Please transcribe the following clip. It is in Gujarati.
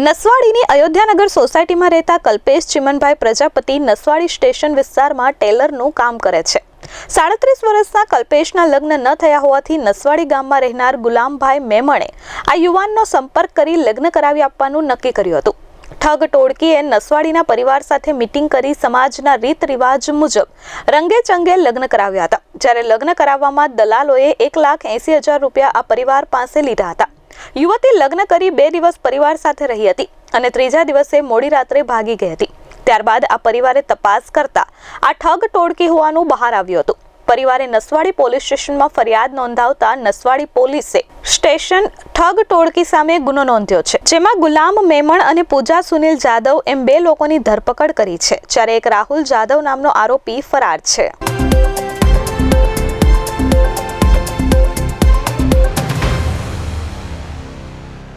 નસવાડીની અયોધ્યાનગર સોસાયટીમાં રહેતા કલ્પેશ ચિમનભાઈ પ્રજાપતિ નસવાડી સ્ટેશન વિસ્તારમાં ટેલરનું કામ કરે છે. સાડત્રીસ વર્ષના કલ્પેશના લગ્ન ન થયા હોવાથી નસવાડી ગામમાં રહેનાર ગુલામભાઈ મેમણે આ યુવાનનો સંપર્ક કરી લગ્ન કરાવી આપવાનું નક્કી કર્યું હતું. ઠગ ટોળકીએ નસવાડીના પરિવાર સાથે મિટિંગ કરી સમાજના રીત રિવાજ મુજબ રંગે ચંગે લગ્ન કરાવ્યા હતા. જ્યારે લગ્ન કરાવવામાં દલાલોએ એક લાખ એંસી હજાર રૂપિયા આ પરિવાર પાસે લીધા હતા. યુવતી લગ્ન કરી બે દિવસ પરિવાર સાથે રહી હતી અને ત્રીજા દિવસે મોડી રાત્રે ભાગી ગઈ હતી. ત્યારબાદ આ પરિવારે તપાસ કરતા આ ઠગ ટોળકી હોવાનું બહાર આવ્યું હતું. પરિવારે નસવાડી પોલીસ સ્ટેશનમાં ફરિયાદ નોંધાવતા નસવાડી પોલીસે સ્ટેશન ઠગ ટોળકી સામે ગુનો નોંધ્યો છે, જેમાં ગુલામ મેમણ અને પૂજા સુનિલ જાદવ એમ બે લોકોની ધરપકડ કરી છે, જ્યારે એક રાહુલ જાદવ નામનો આરોપી ફરાર છે.